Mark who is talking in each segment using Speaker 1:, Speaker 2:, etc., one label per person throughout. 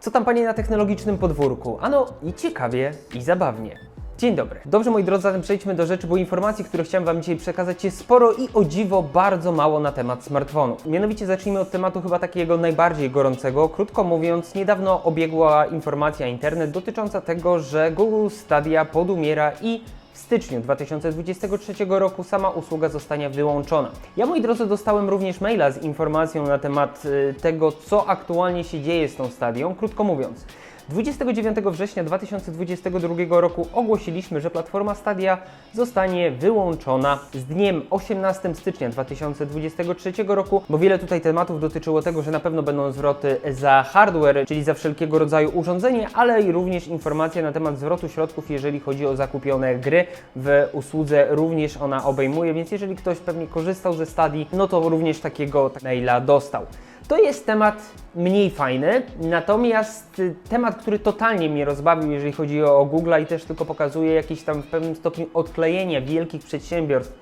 Speaker 1: Co tam panie na technologicznym podwórku? Ano i ciekawie, i zabawnie. Dzień dobry. Dobrze moi drodzy, zatem przejdźmy do rzeczy, bo informacji, które chciałem Wam dzisiaj przekazać jest sporo i o dziwo bardzo mało na temat smartfonu. Mianowicie zacznijmy od tematu chyba takiego najbardziej gorącego. Krótko mówiąc, niedawno obiegła informacja internet dotycząca tego, że Google Stadia podumiera i styczniu 2023 roku sama usługa zostanie wyłączona. Ja, moi drodzy, dostałem również maila z informacją na temat y, tego, co aktualnie się dzieje z tą stadią. Krótko mówiąc, 29 września 2022 roku ogłosiliśmy, że platforma Stadia zostanie wyłączona z dniem 18 stycznia 2023 roku, bo wiele tutaj tematów dotyczyło tego, że na pewno będą zwroty za hardware, czyli za wszelkiego rodzaju urządzenie, ale i również informacje na temat zwrotu środków, jeżeli chodzi o zakupione gry w usłudze, również ona obejmuje, więc jeżeli ktoś pewnie korzystał ze Stadii, no to również takiego maila dostał. To jest temat mniej fajny, natomiast y, temat, który totalnie mnie rozbawił, jeżeli chodzi o Google i też tylko pokazuje jakieś tam w pewnym stopniu odklejenie wielkich przedsiębiorstw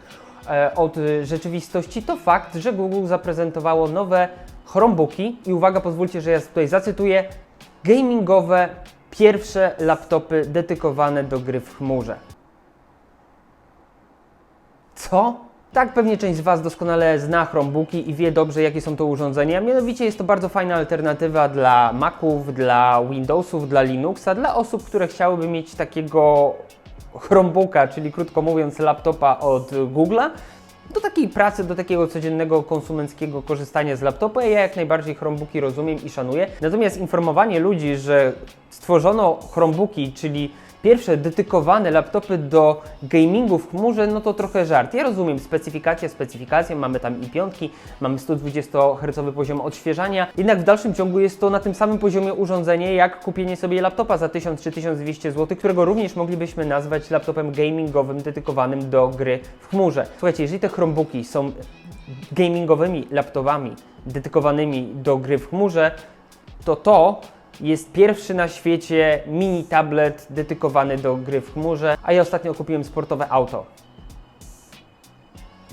Speaker 1: e, od y, rzeczywistości, to fakt, że Google zaprezentowało nowe Chromebooki i uwaga, pozwólcie, że ja tutaj zacytuję, gamingowe pierwsze laptopy dedykowane do gry w chmurze. Co? Tak, pewnie część z Was doskonale zna Chromebooki i wie dobrze, jakie są to urządzenia. Mianowicie jest to bardzo fajna alternatywa dla Maców, dla Windowsów, dla Linuxa, dla osób, które chciałyby mieć takiego Chromebooka, czyli krótko mówiąc laptopa od Google'a, do takiej pracy, do takiego codziennego konsumenckiego korzystania z laptopa. Ja jak najbardziej Chromebooki rozumiem i szanuję. Natomiast informowanie ludzi, że stworzono Chromebooki, czyli pierwsze dedykowane laptopy do gamingu w chmurze, no to trochę żart. Ja rozumiem specyfikację, specyfikację, mamy tam i piątki, mamy 120 Hz poziom odświeżania, jednak w dalszym ciągu jest to na tym samym poziomie urządzenie, jak kupienie sobie laptopa za 1000 czy 1200 zł, którego również moglibyśmy nazwać laptopem gamingowym dedykowanym do gry w chmurze. Słuchajcie, jeżeli te Chromebooki są gamingowymi laptopami dedykowanymi do gry w chmurze, to to jest pierwszy na świecie mini tablet dedykowany do gry w chmurze, a ja ostatnio kupiłem sportowe auto.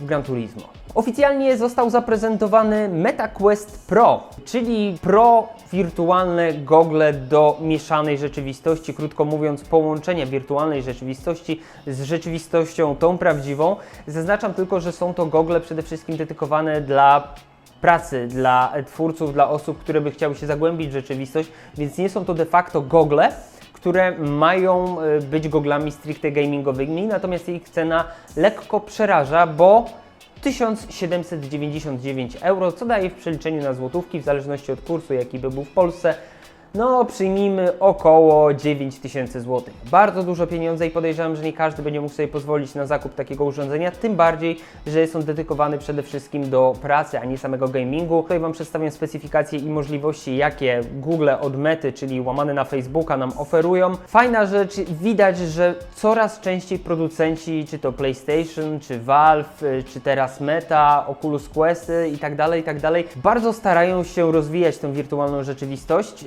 Speaker 1: Gran Turismo. Oficjalnie został zaprezentowany MetaQuest Pro, czyli pro wirtualne gogle do mieszanej rzeczywistości, krótko mówiąc połączenia wirtualnej rzeczywistości z rzeczywistością tą prawdziwą. Zaznaczam tylko, że są to gogle przede wszystkim dedykowane dla pracy dla twórców, dla osób, które by chciały się zagłębić w rzeczywistość, więc nie są to de facto gogle, które mają y, być goglami stricte gamingowymi, natomiast ich cena lekko przeraża, bo 1799 euro, co daje w przeliczeniu na złotówki, w zależności od kursu, jaki by był w Polsce, no przyjmijmy około 9000 zł. Bardzo dużo pieniędzy i podejrzewam, że nie każdy będzie mógł sobie pozwolić na zakup takiego urządzenia, tym bardziej, że jest on dedykowany przede wszystkim do pracy, a nie samego gamingu. Tutaj Wam przedstawiam specyfikacje i możliwości, jakie Google od Mety, czyli łamane na Facebooka nam oferują. Fajna rzecz, widać, że coraz częściej producenci, czy to PlayStation, czy Valve, y, czy teraz Meta, Oculus Quest y, i tak dalej, i tak dalej, bardzo starają się rozwijać tę wirtualną rzeczywistość.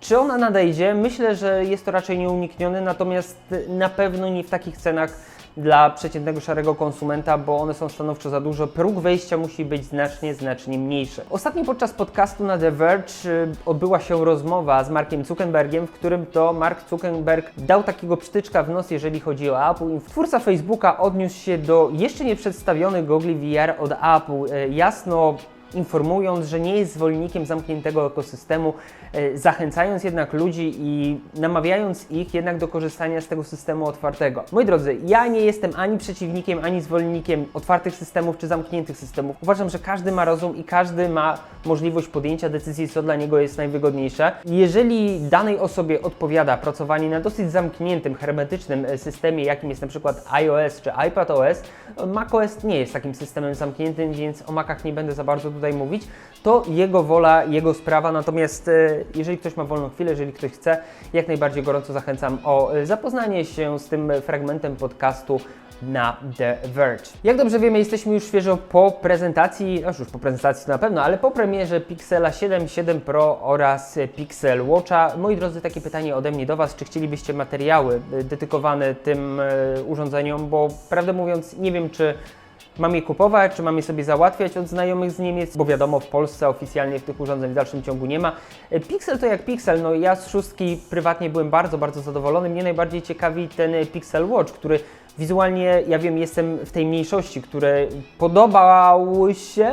Speaker 1: Czy ona nadejdzie? Myślę, że jest to raczej nieuniknione, natomiast na pewno nie w takich cenach dla przeciętnego szarego konsumenta, bo one są stanowczo za duże. Próg wejścia musi być znacznie, znacznie mniejszy. Ostatnio podczas podcastu na The Verge y, odbyła się rozmowa z Markiem Zuckerbergiem, w którym to Mark Zuckerberg dał takiego psztyczka w nos, jeżeli chodzi o Apple. Twórca Facebooka odniósł się do jeszcze nie przedstawionych gogli VR od Apple. Y, Jasno informując, że nie jest zwolennikiem zamkniętego ekosystemu, e, zachęcając jednak ludzi i namawiając ich jednak do korzystania z tego systemu otwartego. Moi drodzy, ja nie jestem ani przeciwnikiem, ani zwolennikiem otwartych systemów czy zamkniętych systemów. Uważam, że każdy ma rozum i każdy ma możliwość podjęcia decyzji, co dla niego jest najwygodniejsze. Jeżeli danej osobie odpowiada pracowanie na dosyć zamkniętym, hermetycznym e, systemie, jakim jest na przykład iOS czy iPadOS, macOS nie jest takim systemem zamkniętym, więc o Macach nie będę za bardzo tutaj mówić. To jego wola, jego sprawa, natomiast e, jeżeli ktoś ma wolną chwilę, jeżeli ktoś chce, jak najbardziej gorąco zachęcam o e, zapoznanie się z tym fragmentem podcastu na The Verge. Jak dobrze wiemy, jesteśmy już świeżo po prezentacji, aż już po prezentacji na pewno, ale po premierze Pixela 7, 7 Pro oraz Pixel Watcha. Moi drodzy, takie pytanie ode mnie do Was, czy chcielibyście materiały y, dedykowane tym urządzeniom, bo prawdę mówiąc nie wiem, czy Mam je kupować, czy mam je sobie załatwiać od znajomych z Niemiec, bo wiadomo, w Polsce oficjalnie tych urządzeń w dalszym ciągu nie ma. E, Pixel to jak Pixel, no ja z szóstki prywatnie byłem bardzo, bardzo zadowolony. Mnie najbardziej ciekawi ten Pixel Watch, który wizualnie, ja wiem, jestem w tej mniejszości, które podobały się,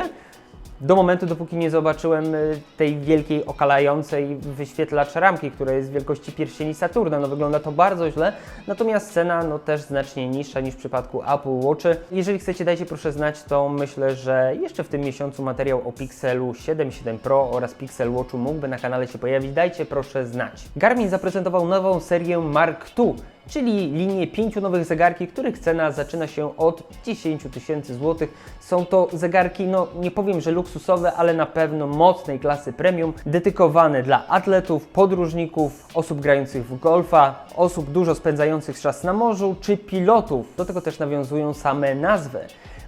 Speaker 1: do momentu, dopóki nie zobaczyłem y, tej wielkiej, okalającej wyświetlacz ramki, która jest wielkości pierścieni Saturna. No wygląda to bardzo źle, natomiast cena no też znacznie niższa niż w przypadku Apple Watchy. Jeżeli chcecie, dajcie proszę znać, to myślę, że jeszcze w tym miesiącu materiał o Pixelu 7, 7 Pro oraz Pixel Watchu mógłby na kanale się pojawić. Dajcie proszę znać. Garmin zaprezentował nową serię Mark II czyli linię pięciu nowych zegarki, których cena zaczyna się od 10 tysięcy złotych. Są to zegarki, no nie powiem, że luksusowe, ale na pewno mocnej klasy premium, dedykowane dla atletów, podróżników, osób grających w golfa, osób dużo spędzających czas na morzu, czy pilotów. Do tego też nawiązują same nazwy.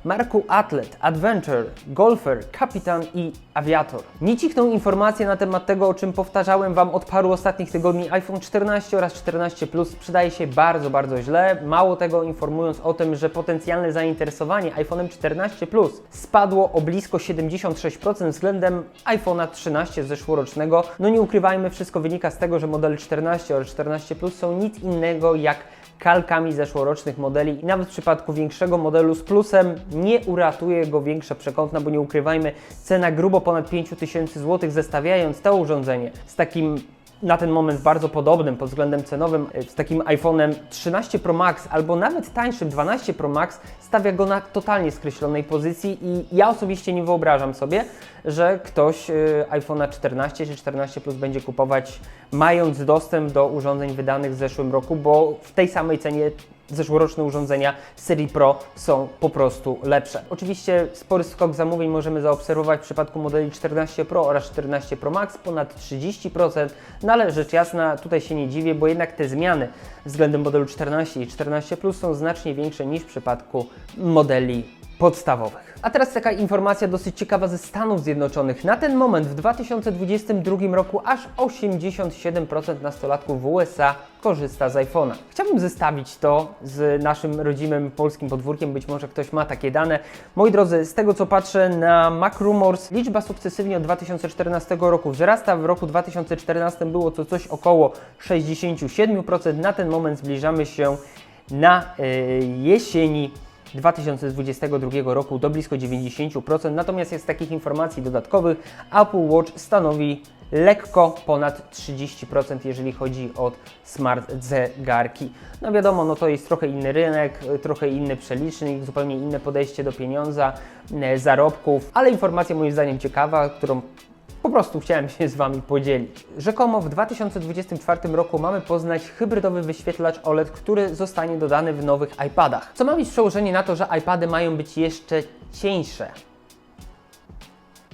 Speaker 1: Marku Atlet, Adventure, Golfer, Kapitan i Aviator. Nie cichną informacje na temat tego, o czym powtarzałem Wam od paru ostatnich tygodni. iPhone 14 oraz 14 Plus sprzedaje się bardzo, bardzo źle. Mało tego, informując o tym, że potencjalne zainteresowanie iPhone'em 14 Plus spadło o blisko 76% względem iPhone'a 13 zeszłorocznego. No nie ukrywajmy, wszystko wynika z tego, że modele 14 oraz 14 Plus są nic innego jak kalkami zeszłorocznych modeli i nawet w przypadku większego modelu z plusem nie uratuje go większa przekątna, bo nie ukrywajmy, cena grubo ponad 5000 zł zestawiając to urządzenie z takim na ten moment bardzo podobnym pod względem cenowym e, z takim iPhone'em 13 Pro Max albo nawet tańszym 12 Pro Max stawia go na totalnie skreślonej pozycji i ja osobiście nie wyobrażam sobie, że ktoś e, iPhone'a 14 czy 14 Plus będzie kupować mając dostęp do urządzeń wydanych w zeszłym roku, bo w tej samej cenie zeszłoroczne urządzenia serii Pro są po prostu lepsze. Oczywiście spory skok zamówień możemy zaobserwować w przypadku modeli 14 Pro oraz 14 Pro Max, ponad 30%, no ale rzecz jasna, tutaj się nie dziwię, bo jednak te zmiany względem modelu 14 i 14 Plus są znacznie większe niż w przypadku modeli podstawowych. A teraz taka informacja dosyć ciekawa ze Stanów Zjednoczonych. Na ten moment w 2022 roku aż 87% nastolatków w USA korzysta z iPhone'a. Chciałbym zestawić to z naszym rodzimym polskim podwórkiem, być może ktoś ma takie dane. Moi drodzy, z tego co patrzę na Mac Rumors, liczba sukcesywnie od 2014 roku wzrasta. W roku 2014 było to coś około 67%. Na ten moment zbliżamy się na yy, jesieni 2022 roku do blisko 90%. Natomiast jest takich informacji dodatkowych, Apple Watch stanowi lekko ponad 30%, jeżeli chodzi o smart zegarki. No wiadomo, no to jest trochę inny rynek, trochę inny przelicznik, zupełnie inne podejście do pieniądza, e, zarobków, ale informacja moim zdaniem ciekawa, którą po prostu chciałem się z Wami podzielić. Rzekomo w 2024 roku mamy poznać hybrydowy wyświetlacz OLED, który zostanie dodany w nowych iPadach. Co ma mieć przełożenie na to, że iPady mają być jeszcze cieńsze.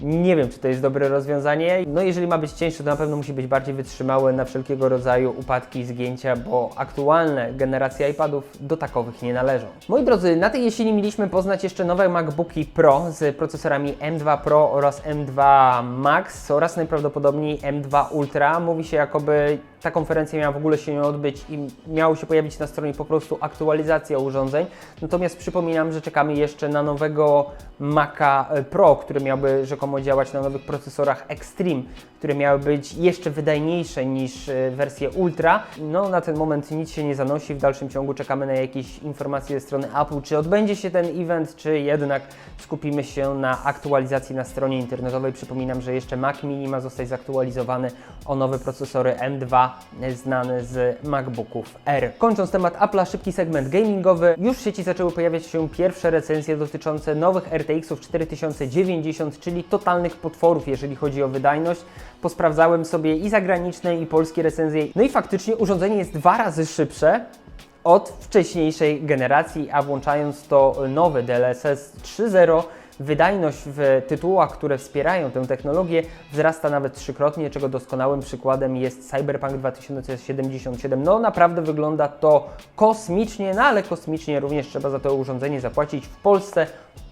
Speaker 1: Nie wiem, czy to jest dobre rozwiązanie. No jeżeli ma być cieńszy, to na pewno musi być bardziej wytrzymały na wszelkiego rodzaju upadki i zgięcia, bo aktualne generacje iPadów do takowych nie należą. Moi drodzy, na tej jesieni mieliśmy poznać jeszcze nowe MacBooki Pro z procesorami M2 Pro oraz M2 Max oraz najprawdopodobniej M2 Ultra. Mówi się jakoby ta konferencja miała w ogóle się nie odbyć i miało się pojawić na stronie po prostu aktualizacja urządzeń. Natomiast przypominam, że czekamy jeszcze na nowego Maca Pro, który miałby rzekomo działać na nowych procesorach Extreme, które miały być jeszcze wydajniejsze niż e, wersje Ultra. No na ten moment nic się nie zanosi, w dalszym ciągu czekamy na jakieś informacje ze strony Apple, czy odbędzie się ten event, czy jednak skupimy się na aktualizacji na stronie internetowej. Przypominam, że jeszcze Mac Mini ma zostać zaktualizowany o nowe procesory M2 znane z MacBooków R. Kończąc temat Apple'a, szybki segment gamingowy. Już w sieci zaczęły pojawiać się pierwsze recenzje dotyczące nowych RTX-ów 4090, czyli totalnych potworów, jeżeli chodzi o wydajność. Posprawdzałem sobie i zagraniczne, i polskie recenzje. No i faktycznie urządzenie jest dwa razy szybsze od wcześniejszej generacji, a włączając to nowy DLSS 3.0 wydajność w tytułach, które wspierają tę technologię, wzrasta nawet trzykrotnie, czego doskonałym przykładem jest Cyberpunk 2077. No naprawdę wygląda to kosmicznie, no ale kosmicznie również trzeba za to urządzenie zapłacić. W Polsce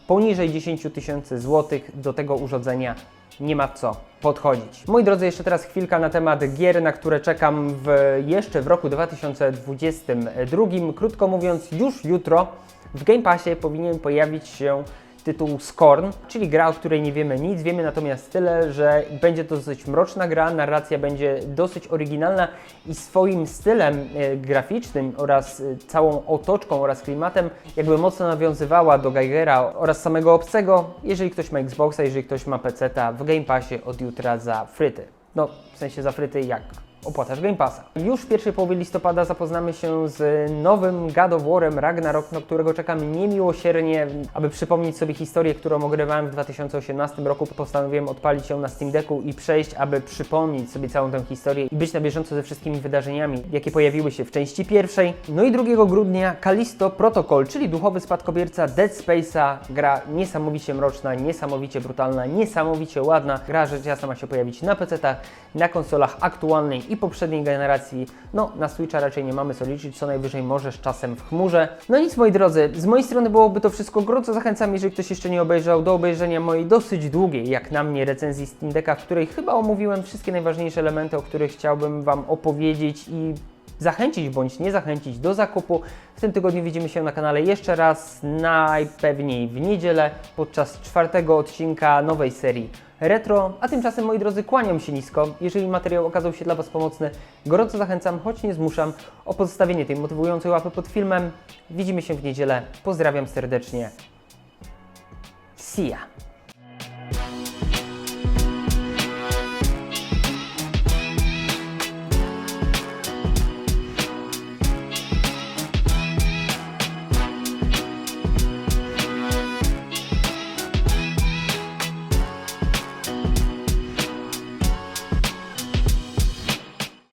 Speaker 1: poniżej 10 tysięcy złotych do tego urządzenia nie ma co podchodzić. Moi drodzy, jeszcze teraz chwilka na temat gier, na które czekam w, jeszcze w roku 2022. Krótko mówiąc, już jutro w Game Passie powinien pojawić się tytuł Scorn, czyli gra, o której nie wiemy nic. Wiemy natomiast tyle, że będzie to dosyć mroczna gra, narracja będzie dosyć oryginalna i swoim stylem e, graficznym oraz e, całą otoczką oraz klimatem jakby mocno nawiązywała do Geigera oraz samego obcego. Jeżeli ktoś ma Xboxa, jeżeli ktoś ma PC-ta, w Game Passie od jutra za fryty. No, w sensie za fryty jak opłacasz Game Passa. Już w pierwszej połowie listopada zapoznamy się z nowym God of War'em Ragnarok, na którego czekam niemiłosiernie. Aby przypomnieć sobie historię, którą ogrywałem w 2018 roku, postanowiłem odpalić ją na Steam Decku i przejść, aby przypomnieć sobie całą tę historię i być na bieżąco ze wszystkimi wydarzeniami, jakie pojawiły się w części pierwszej. No i 2 grudnia Callisto Protocol, czyli duchowy spadkobierca Dead Space'a, gra niesamowicie mroczna, niesamowicie brutalna, niesamowicie ładna. Gra rzecz jasna ma się pojawić na PC-tach, na konsolach aktualnej i poprzedniej generacji. No, na Switcha raczej nie mamy co liczyć, co najwyżej możesz czasem w chmurze. No nic, moi drodzy, z mojej strony byłoby to wszystko. Gorąco zachęcam, jeżeli ktoś jeszcze nie obejrzał, do obejrzenia mojej dosyć długiej, jak na mnie, recenzji Steam Decka, w której chyba omówiłem wszystkie najważniejsze elementy, o których chciałbym Wam opowiedzieć i zachęcić bądź nie zachęcić do zakupu. W tym tygodniu widzimy się na kanale jeszcze raz, najpewniej w niedzielę, podczas czwartego odcinka nowej serii Retro. A tymczasem, moi drodzy, kłaniam się nisko. Jeżeli materiał okazał się dla Was pomocny, gorąco zachęcam, choć nie zmuszam, o pozostawienie tej motywującej łapy pod filmem. Widzimy się w niedzielę. Pozdrawiam serdecznie. See ya!